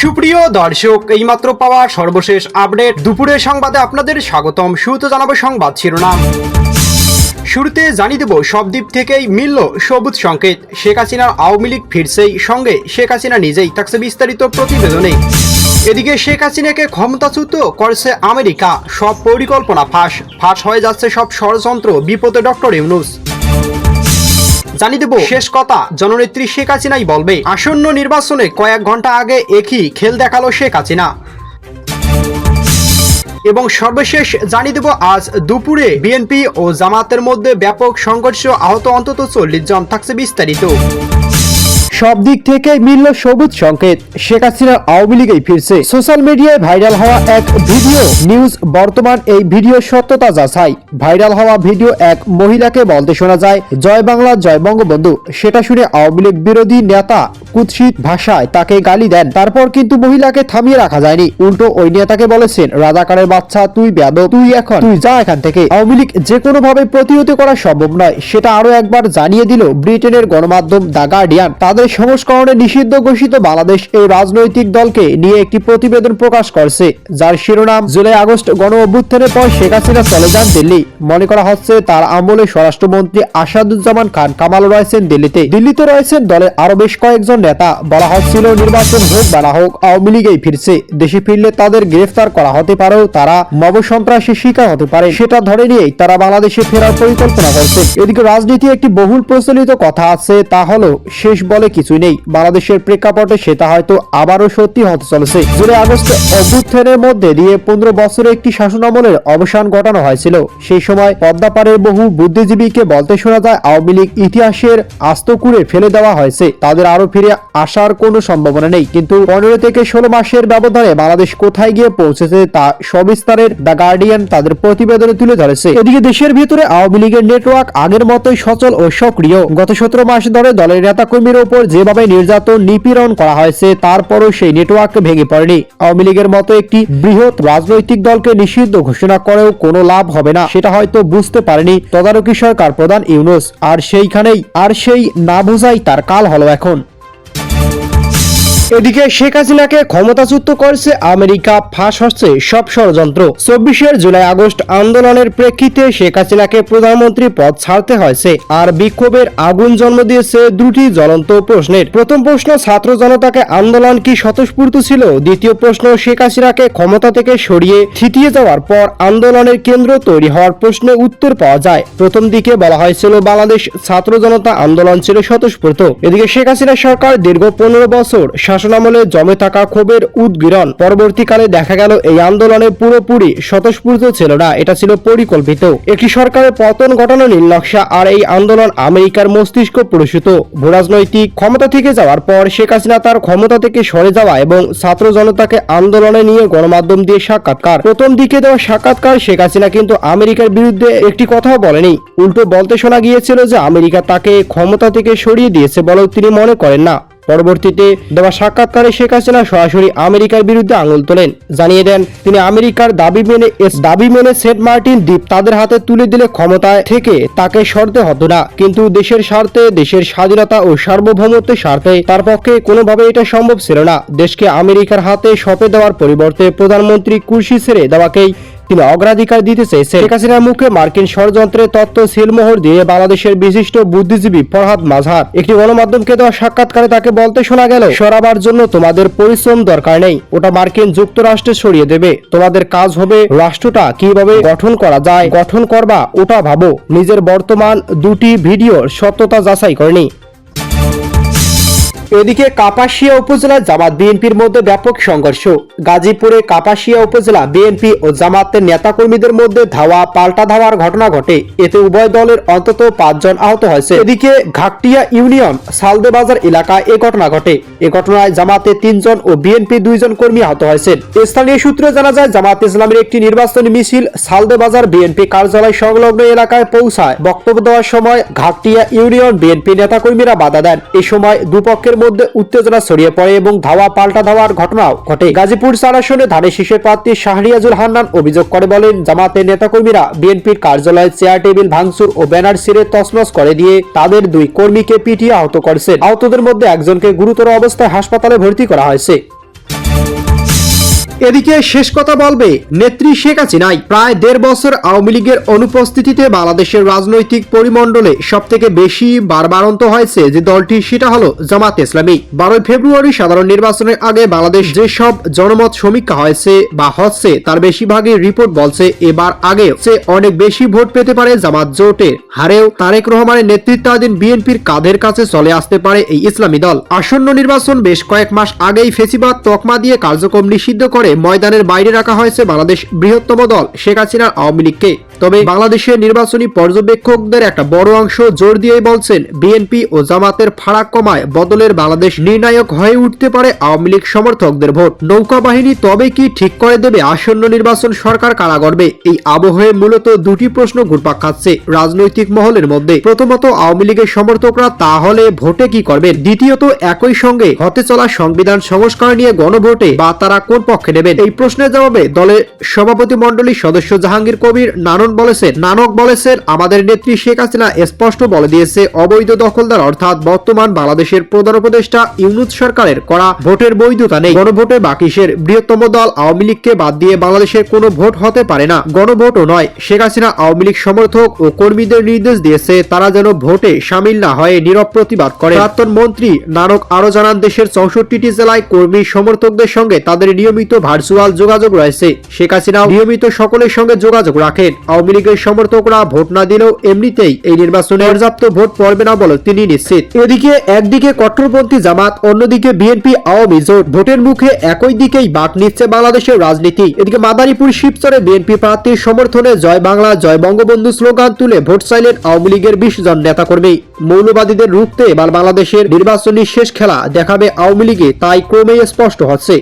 সুপ্রিয় দর্শক, এইমাত্র পাওয়া সর্বশেষ আপডেট। দুপুরের সংবাদে আপনাদের স্বাগতম। শুরুত জানাব সংবাদ শিরোনাম। শুরুতে জানিয়ে দেব সব দিক থেকেই মিলল সবুজ সংকেত। শেখ হাসিনার আওয়ামী লীগ ফিরছেই সঙ্গে। শেখ হাসিনা নিজেই থাকছে বিস্তারিত প্রতিবেদনে। এদিকে শেখ হাসিনাকে ক্ষমতাচ্যুত করছে আমেরিকা। সব পরিকল্পনা ফাঁস। ফাঁস হয়ে যাচ্ছে সব ষড়যন্ত্র, বিপদে ডক্টর ইউনুস। জানিয়ে দেব। শেষ কথা, জননেত্রী শেখ হাসিনাই বলবে, আসন্ন নির্বাচনে কয়েক ঘণ্টা আগে একই খেল দেখাল শেখ হাসিনা। এবং সর্বশেষ জানিয়ে দেব, আজ দুপুরে বিএনপি ও জামাতের মধ্যে ব্যাপক সংঘর্ষ আহত অন্তত চল্লিশ জন, থাকছে বিস্তারিত। সব দিক থেকে মিলল সবুজ সংকেত। শেখ হাসিনা আওয়ামী লীগেই ফিরছে। সোশ্যাল মিডিয়ায় ভাইরাল হওয়া এক ভিডিও নিউজ বর্তমান এই ভিডিও সত্যতা যাচাই। ভাইরাল হওয়া ভিডিও এক মহিলাকে বলতে শোনা যায়, জয় বাংলা, জয় বঙ্গবন্ধু। সেটা শুনে আওয়ামী লীগ বিরোধী নেতা কুৎসিত ভাষায় তাকে গালি দেন। তারপর কিন্তু মহিলাকে থামিয়ে রাখা যায়নি। উল্টো ওই নেতাকে বলেছেন, রাজাকারের বাচ্চা, তুই বেদ তুই এখন, তুই যা এখান থেকে। আওয়ামী লীগ যে কোনো ভাবে প্রতিহত করা সম্ভব নয়, সেটা আরও একবার জানিয়ে দিল ব্রিটেনের গণমাধ্যম দ্য গার্ডিয়ান। তাদের সংস্করণে নিষিদ্ধ ঘোষিত বাংলাদেশ এই রাজনৈতিক দলকে নিয়ে একটি প্রতিবেদন প্রকাশ করছে, যার শিরোনাম, জুলাই আগস্ট গণ অভ্যুত্থানের পর শেখ হাসিনা চলে যান দিল্লি। মনে করা হচ্ছে তার আমলে স্বরাষ্ট্রমন্ত্রী আসাদুজ্জামান খান কামাল রয়েছেন দিল্লিতে। দিল্লিতে রয়েছেন দলের আরও বেশ কয়েকজন নেতা বলা হচ্ছিল নির্বাচন হোক বা না হোক, আওয়ামী লীগেই ফিরছে। দেশে ফিরলে তাদের গ্রেফতার করা হতে পারেও তারা মব সন্ত্রাসের শিকার হতে পারে। সেটা ধরে নিয়েই তারা বাংলাদেশে ফেরার পরিকল্পনা করছে। এদিকে রাজনীতি একটি বহুল প্রচলিত কথা আছে, তা হলো শেষ বলে কিছুই নেই। বাংলাদেশের প্রেক্ষাপটে সেটা হয়তো আবারও সত্যি হতে চলেছে। জুলাই আগস্ট অভ্যুত্থানের মধ্যে দিয়ে পনেরো বছরে একটি শাসনামলের অবসান ঘটানো হয়েছিল। সেই সময় পদ্মাপাড়ের বহু বুদ্ধিজীবীকে বলতে শোনা যায়, আওয়ামী লীগ ইতিহাসের আস্ত কুড়ে ফেলে দেওয়া হয়েছে। তাদের আরও ফিরে আসার কোনো সম্ভাবনা নেই। কিন্তু পনেরো থেকে ষোলো মাসের ব্যবধানে বাংলাদেশ কোথায় গিয়ে পৌঁছেছে তা সবিস্তারের দ্য গার্ডিয়ান তাদের প্রতিবেদনে তুলে ধরেছে। এদিকে দেশের ভিতরে আওয়ামী লীগের নেটওয়ার্ক আগের মতোই সচল ও সক্রিয়। গত সতেরো মাস ধরে দলের নেতাকর্মীর ওপর যেভাবে নির্যাতন, নিপীড়ন করা হয়েছে, তারপরও সেই নেটওয়ার্ক ভেঙে পড়েনি। আওয়ামী লীগের মতো একটি বৃহৎ রাজনৈতিক দলকে নিষিদ্ধ ঘোষণা করেও কোনো লাভ হবে না, সেটা হয়তো বুঝতে পারেনি তদারকি সরকার প্রধান ইউনুস। আর সেইখানেই, আর সেই না বোঝাই তার কাল হলো এখন। এদিকে শেখ হাসিনাকে ক্ষমতাচ্যুত করছে আমেরিকা, ফাঁস হচ্ছে সব ষড়যন্ত্র। চব্বিশের জুলাই আগস্ট আন্দোলনের প্রেক্ষিতে শেখ হাসিনাকে প্রধানমন্ত্রী পদ ছাড়তে হয়েছে। আর বিক্ষোভের আগুন জন্ম দিয়েছে দুটি জ্বলন্ত প্রশ্নের। প্রথম প্রশ্ন, ছাত্র জনতাকে আন্দোলন কি স্বতঃস্ফূর্ত ছিল? দ্বিতীয় প্রশ্ন, শেখ হাসিনাকে ক্ষমতা থেকে সরিয়ে থিতিয়ে যাওয়ার পর আন্দোলনের কেন্দ্র তৈরি হওয়ার প্রশ্নে উত্তর পাওয়া যায়। প্রথম দিকে বলা হয়েছিল, বাংলাদেশ ছাত্র জনতা আন্দোলন ছিল স্বতঃস্ফূর্ত। এদিকে শেখ হাসিনা সরকার দীর্ঘ পনেরো বছর শাসনামলে জমে থাকা ক্ষোভের উদ্গীরণ। পরবর্তীকালে দেখা গেল এই আন্দোলনে পুরোপুরি স্বতঃস্ফূর্ত ছিল না, এটা ছিল পরিকল্পিত। একটি সরকারের পতন ঘটানো নীল নকশা আর এই আন্দোলন আমেরিকার মস্তিষ্ক প্রসূত ভূরাজনৈতিক ক্ষমতা থেকে যাওয়ার পর শেখ হাসিনা তার ক্ষমতা থেকে সরে যাওয়া এবং ছাত্র জনতাকে আন্দোলনে নিয়ে গণমাধ্যম দিয়ে সাক্ষাৎকার। প্রথম দিকে দেওয়া সাক্ষাৎকার শেখ হাসিনা কিন্তু আমেরিকার বিরুদ্ধে একটি কথাও বলেনি। উল্টো বলতে শোনা গিয়েছিল যে আমেরিকা তাকে ক্ষমতা থেকে সরিয়ে দিয়েছে বলেও তিনি মনে করেন না। পরবর্তীতে দেওয়া সাক্ষাৎকারে শেখ হাসিনা সরাসরি আমেরিকার বিরুদ্ধে আঙুল তোলেন। জানিয়ে দেন, তিনি আমেরিকার দাবি মেনে এস, দাবি মেনে সেন্ট মার্টিন দ্বীপ তাদের হাতে তুলে দিলে ক্ষমতায় থেকে তাকে সরতে হতো না। কিন্তু দেশের স্বার্থে, দেশের স্বাধীনতা ও সার্বভৌমত্বের স্বার্থে তার পক্ষে কোনোভাবে এটা সম্ভব ছিল না। দেশকে আমেরিকার হাতে সঁপে দেওয়ার পরিবর্তে প্রধানমন্ত্রী কুর্সি ছেড়ে দেওয়াকেই তিনি অগ্রাধিকার দিতেছে শেখ হাসিনার মুখে মার্কিন ষড়যন্ত্রের তত্ত্ব সিলমোহর দিয়ে বাংলাদেশের বিশিষ্ট বুদ্ধিজীবী ফরহাদ মাঝহার। একটি গণমাধ্যমকে দেওয়া সাক্ষাৎকারে তাকে বলতে শোনা গেল, সরাবার জন্য তোমাদের পরিশ্রম দরকার নেই, ওটা মার্কিন যুক্তরাষ্ট্রে সরিয়ে দেবে। তোমাদের কাজ হবে রাষ্ট্রটা কীভাবে গঠন করা যায়, গঠন করবা ওটা ভাবো। নিজের বর্তমান দুটি ভিডিওর সত্যতা যাচাই করেনি। এদিকে কাপাসিয়া উপজেলা জামাত বিএনপির মধ্যে ব্যাপক সংঘর্ষ। গাজীপুরে কাপাসিয়া উপজেলা বিএনপি ও জামাতের নেতাকর্মীদের মধ্যে ধাওয়া, পাল্টা ধাওয়ার ঘটনা ঘটে। এতে উভয় দলের অন্তত পাঁচজন আহত হয়েছে। এদিকে ঘাকটিয়া ইউনিয়ন, সালদে বাজার এলাকায় এ ঘটনা ঘটে। এ ঘটনায় জামাতে তিনজন ও বিএনপি দুইজন কর্মী আহত হয়েছেন। স্থানীয় সূত্রে জানা যায়, জামাত ইসলামের একটি নির্বাচনী মিছিল সালদে বাজার বিএনপি কার্যালয় সংলগ্ন এলাকায় পৌঁছায়। বক্তব্য দেওয়ার সময় ঘাকটিয়া ইউনিয়ন বিএনপি নেতাকর্মীরা বাধা দেন। এ সময় দুপক্ষের মধ্যে উত্তেজনা ছড়িয়ে পড়ে এবং ধাওয়া পাল্টা ধাওয়ার ঘটনাও ঘটে। গাজীপুর চার ধানের শীষের প্রার্থী শাহরিয়াজুল হান্নান অভিযোগ করে বলেন, জামাতের নেতাকর্মীরা বিএনপির কার্যালয়ে চেয়ার টেবিল ভাঙচুর ও ব্যানার ছিঁড়ে তছনছ করে দিয়ে তাদের দুই কর্মীকে পিটিয়ে আহত করেছেন। আহতদের মধ্যে একজনকে গুরুতর অবস্থায় হাসপাতালে ভর্তি করা হয়েছে। এদিকে শেষ কথা বলবে নেত্রী শেখ হাসিনাই। প্রায় দেড় বছর আওয়ামী লীগের অনুপস্থিতিতে বাংলাদেশের রাজনৈতিক পরিমণ্ডলে সব থেকে বেশি বারবারন্ত হয়েছে যে দলটি, সেটা হলো জামাত ইসলামী। বারোই ফেব্রুয়ারি সাধারণ নির্বাচনের আগে বাংলাদেশ যেসব জনমত সমীক্ষা হয়েছে বা হচ্ছে, তার বেশিরভাগই রিপোর্ট বলছে এবার আগে সে অনেক বেশি ভোট পেতে পারে জামাত জোটের। হারেও তারেক রহমানের নেতৃত্বাধীন বিএনপির কাঁধের কাছে চলে আসতে পারে এই ইসলামী দল। আসন্ন নির্বাচন বেশ কয়েক মাস আগেই ফেসিবাদ তকমা দিয়ে কার্যক্রম নিষিদ্ধ করে ময়দানের বাইরে রাখা হয়েছে বাংলাদেশ বৃহত্তম দল শেখ হাসিনার আওয়ামী লীগকে। তবে বাংলাদেশের নির্বাচনী পর্যবেক্ষকদের একটা বড় অংশ জোর দিয়েই বলছেন, বিএনপি ও জামাতের ফারাক কমায় বদলের বাংলাদেশ নির্ণায়ক হয়ে উঠতে পারে আওয়ামী লীগ সমর্থকদের ভোট। নৌকা বাহিনী তবে কি ঠিক করে দেবে আসন্ন নির্বাচন সরকার কারা করবে এই আবহে মূলত দুটি প্রশ্ন ঘুরপাক খাচ্ছে রাজনৈতিক মহলের মধ্যে। প্রথমত, আওয়ামী লীগের সমর্থকরা তাহলে ভোটে কি করবেন? দ্বিতীয়ত, একই সঙ্গে হতে চলা সংবিধান সংস্কার নিয়ে গণভোটে বা তারা কোন পক্ষে নেবেন? এই প্রশ্নের জবাবে দলের সভাপতি মণ্ডলীর সদস্য জাহাঙ্গীর কবির নানন বলেছেন, নানক বলেছেন, আমাদের নেত্রী শেখ হাসিনা স্পষ্ট বলে দিয়েছে, অবৈধ দখলদার অর্থাৎ বর্তমান বাংলাদেশের প্রধান উপদেষ্টা ইউনুস সরকারের করা ভোটের বৈধতা নেই। গণভোটে বাকিসের বৃহত্তম দল আওয়ামী লীগকে বাদ দিয়ে বাংলাদেশের কোনো ভোট হতে পারে না। গণভোটও নয়, শেখ হাসিনা আওয়ামী লীগ সমর্থক ও কর্মীদের নির্দেশ দিয়েছে, তারা যেন ভোটে সামিল না হয়ে নীরব প্রতিবাদ করে। প্রাক্তন মন্ত্রী নানক আরও জানান, দেশের চৌষট্টিটি জেলায় কর্মী সমর্থকদের সঙ্গে তাদের নিয়মিত ভার্চুয়াল যোগাযোগ রয়েছে। শেখ হাসিনা নিয়মিত সকলের সঙ্গে যোগাযোগ রাখেন। আওয়ামী লীগের সমর্থকরা ভোট না দিলেও এমনিতেই এই নির্বাচনে পর্যাপ্ত ভোট পড়বে না বলে তিনি নিশ্চিত। এদিকে একদিকে কট্টরপন্থী জামাত, অন্যদিকে বিএনপি আওয়ামী জোট। ভোটের মুখে একই দিকেই বাক নিচ্ছে বাংলাদেশের রাজনীতি। এদিকে মাদারীপুর শিবচরে বিএনপি প্রার্থীর সমর্থনে জয় বাংলা, জয় বঙ্গবন্ধু স্লোগান তুলে ভোট চাইলেন আওয়ামী লীগের বিশ জন নেতাকর্মী। মৌলবাদীদের রুখতে এবার বাংলাদেশের নির্বাচনী শেষ খেলা দেখাবে আওয়ামী লীগে, তাই ক্রমেই স্পষ্ট হচ্ছে।